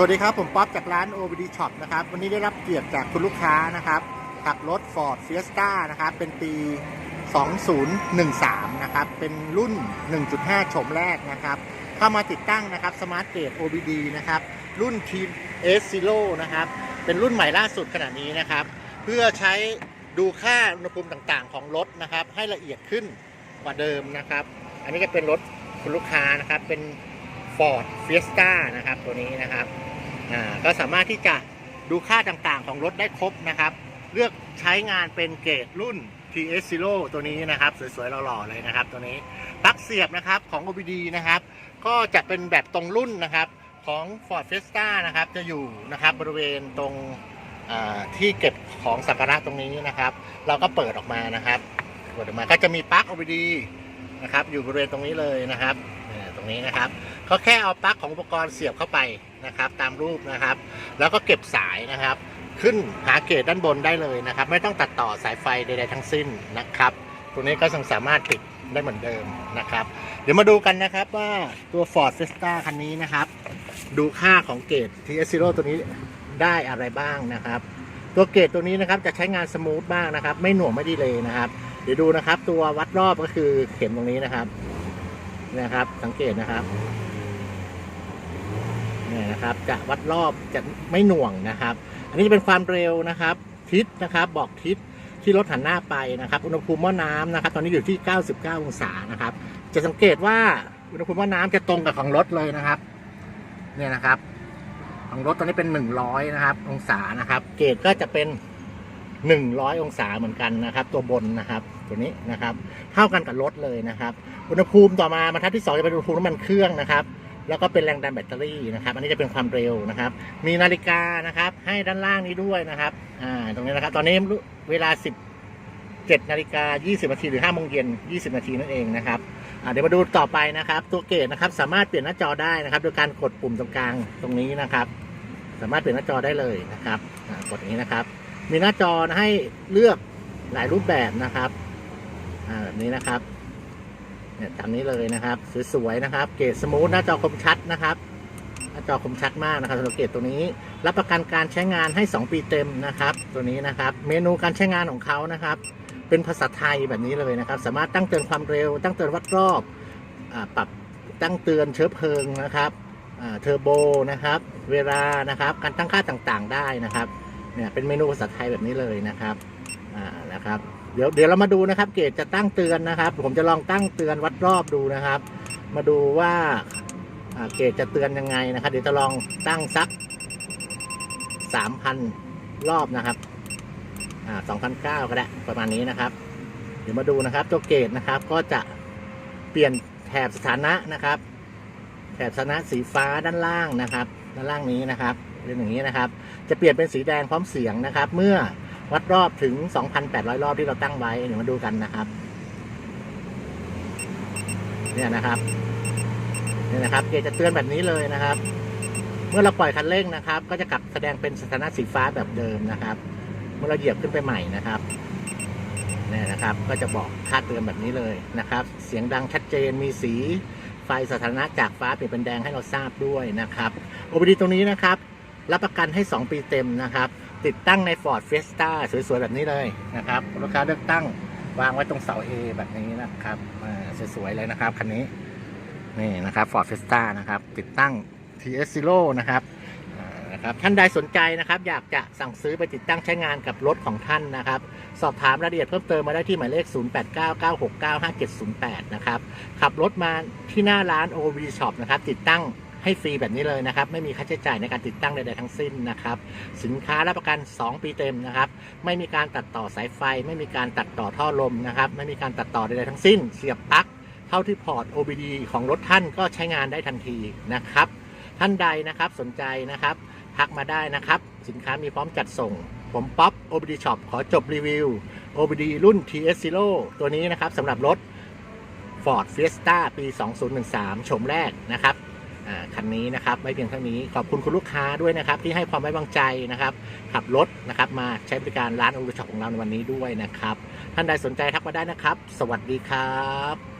สวัสดีครับ ผมป๊อปจากร้าน OBD Shop นะครับ วันนี้ได้รับเกียรติจากคุณลูกค้านะครับ ขับรถ Ford Fiesta นะครับ เป็นปี 2013 นะครับ เป็นรุ่น 1.5โฉมแรกนะครับ เข้ามาติดตั้งนะครับ Smart Gate OBD นะครับ รุ่น Team S Zero นะครับ เป็นรุ่นใหม่ล่าสุดขนาดนี้นะครับ เพื่อใช้ดูค่าอุณหภูมิต่างๆ ของรถนะครับ ให้ละเอียดขึ้นกว่าเดิมนะครับ อันนี้ก็เป็นรถคุณลูกค้านะครับ เป็น Ford Fiesta นะครับ ตัวนี้นะครับ ก็สามารถที่จะดูค่าต่างๆ ของรถได้ครบนะครับ เลือกใช้งานเป็นเกรดรุ่น TS Zero ตัวนี้นะครับ สวยๆหล่อๆเลยนะครับ ตัวนี้ปลั๊กเสียบนะครับของ OBD นะครับ ก็จะเป็นแบบตรงรุ่นนะครับของ Ford Fiesta นะครับจะอยู่นะครับบริเวณตรงที่เก็บของสัมภาระตรงนี้นะครับ เราก็เปิดออกมานะครับเปิดออกมาก็จะมีปลั๊ก OBD นะครับอยู่บริเวณตรงนี้เลยนะครับ นี้นะครับเขาแค่เอาปลั๊กของอุปกรณ์เสียบเข้าไปนะครับ ตามรูปนะครับ แล้วก็เก็บสายนะครับ ขึ้นหาเกจด้านบนได้เลยนะครับ ไม่ต้องตัดต่อสายไฟใดๆทั้งสิ้นนะครับ ตัวนี้ก็ยังสามารถติดได้เหมือนเดิมนะครับ เดี๋ยวมาดูกันนะครับว่าตัว Ford Fiesta คันนี้นะครับ ดูค่าของเกจ TS Zero ตัวนี้ได้อะไรบ้างนะครับ ตัวเกจตัวนี้นะครับจะใช้งานสมูทบ้างนะครับ ไม่หน่วงไม่ดีเลยนะครับ เดี๋ยวดูนะครับ ตัววัดรอบก็คือเข็มตรงนี้นะครับ นะครับ สังเกตนะครับนี่นะครับ จะวัดรอบจะไม่หน่วงนะครับ อันนี้จะเป็นความเร็วนะครับ ทิศนะครับ บอกทิศที่รถหันหน้าไปนะครับ อุณหภูมิหม้อน้ำนะครับ ตอนนี้อยู่ที่ 99 องศานะครับ จะสังเกตว่าอุณหภูมิหม้อน้ำจะตรงกับของรถเลยนะครับ เนี่ยนะครับ ของรถตอนนี้เป็น 100 นะครับ องศานะครับ เกรดก็จะเป็น 100 องศาเหมือนกันนะครับ ตัวบนนะครับตัวนี้นะครับ เท่ากันกับรถเลยนะครับ อุณหภูมิต่อมาบรรทัดที่ 2 จะเป็นอุณหภูมิน้ำมันเครื่องนะครับ แล้วก็เป็นแรงดันแบตเตอรี่นะครับ อันนี้จะเป็นความเร็วนะครับ มีนาฬิกานะครับ ให้ด้านล่างนี้ด้วยนะครับอ่าตรงนี้นะครับ ตอนนี้เวลา 17นาฬิกา20นาทีหรือ5โมงเย็น20 นาทีนั่นเองนะครับอ่าเดี๋ยวมาดูต่อไปนะครับ ตัวเกตนะครับ สามารถเปลี่ยนหน้าจอได้นะครับ โดยการกดปุ่มตรงกลางตรงนี้นะครับ สามารถเปลี่ยนหน้าจอได้เลยนะครับกดอย่างนี้นะครับ มีหน้าจอให้เลือกหลายรูปแบบนะครับแบบนี้นะครับเนี่ยตามนี้เลยนะครับสวยๆนะครับ เกรดสมูทหน้าจอคมชัดนะครับ หน้าจอคมชัดมากนะครับสำหรับเกรดตัวนี้ รับประกันการใช้งานให้ 2 ปีเต็มนะครับ ตัวนี้นะครับ เมนูการใช้งานของเขานะครับ เป็นภาษาไทยแบบนี้เลยนะครับ สามารถตั้งเตือนความเร็ว ตั้งเตือนวัดรอบอปรับตั้งเตือนเชื้อเพลิงนะครับเทอร์โบนะครับ เวลานะครับ การตั้งค่าต่างๆได้นะครับ เนี่ยเป็นเมนูภาษาไทยแบบนี้เลยนะครับอ่านะครับ เดี๋ยวเดี๋ยวเรามาดูนะครับ เกจจะตั้งเตือนนะครับ ผมจะลองตั้งเตือนวัดรอบดูนะครับ มาดูว่าเกจจะเตือนยังไงนะครับ เดี๋ยวจะลองตั้งสักสามพันรอบนะครับอ่าสองพันเก้าก็ได้ประมาณนี้นะครับ เดี๋ยวมาดูนะครับ ตัวเกจนะครับก็จะเปลี่ยนแถบสถานะนะครับ แถบสถานะสีฟ้าด้านล่างนะครับ ด้านล่างนี้นะครับ เป็นอย่างนี้นะครับ จะเปลี่ยนเป็นสีแดงพร้อมเสียงนะครับ เมื่อวัดรอบถึง 2,800 รอบที่เราตั้งไว้เดี๋ยวมาดูกันนะครับ เนี่ยนะครับเนี่ยนะครับเกจจะเตือนแบบนี้เลยนะครับ เมื่อเราปล่อยคันเร่งนะครับ ก็จะกลับแสดงเป็นสถานะสีฟ้าแบบเดิมนะครับ เมื่อเราเหยียบขึ้นไปใหม่นะครับเนี่ยนะครับ ก็จะบอกค่าเตือนแบบนี้เลยนะครับ เสียงดังชัดเจนมีสีไฟสถานะจากฟ้าเปลี่ยนเป็นแดงให้เราทราบด้วยนะครับ OBD ตรงนี้นะครับ รับประกันให้ 2 ปีเต็มนะครับ ติดตั้งใน Ford Fiesta สวยๆ แบบนี้เลยนะครับลูกค้าเลือกตั้งวางไว้ตรงเสา A แบบนี้นะครับสวยๆ เลยนะครับคันนี้นี่นะครับ Ford Fiesta นะครับติดตั้ง TS Zero นะครับนะครับท่านใดสนใจนะครับอยากจะสั่งซื้อไปติดตั้งใช้งานกับรถของท่านนะครับ สอบถามรายละเอียดเพิ่มเติมมาได้ที่หมายเลข 0899695708 นะครับ ขับรถมาที่หน้าร้าน OB Shop นะครับติดตั้ง ให้ฟรีแบบนี้เลยนะครับ ไม่มีค่าใช้จ่ายในการติดตั้งใดๆทั้งสิ้นนะครับ สินค้ารับประกัน 2 ปีเต็มนะครับ ไม่มีการตัดต่อสายไฟ ไม่มีการตัดต่อท่อลมนะครับ ไม่มีการตัดต่อใดๆทั้งสิ้น เสียบปลั๊กเข้าที่พอร์ต OBD ของรถท่านก็ใช้งานได้ทันทีนะครับ ท่านใดนะครับสนใจนะครับทักมาได้นะครับ สินค้ามีพร้อมจัดส่ง ผมป๊อป OBD Shop ขอจบรีวิว OBD รุ่น TS Zero ตัวนี้นะครับสำหรับรถ Ford Fiesta ปี 2013โฉมแรกนะครับ คันนี้นะครับไม่เพียงเท่านี้ขอบคุณคุณลูกค้าด้วยนะครับที่ให้ความไว้วางใจนะครับ ขับรถนะครับมาใช้บริการร้านอุตชกของเราในวันนี้ด้วยนะครับ ท่านใดสนใจทักมาได้นะครับ สวัสดีครับ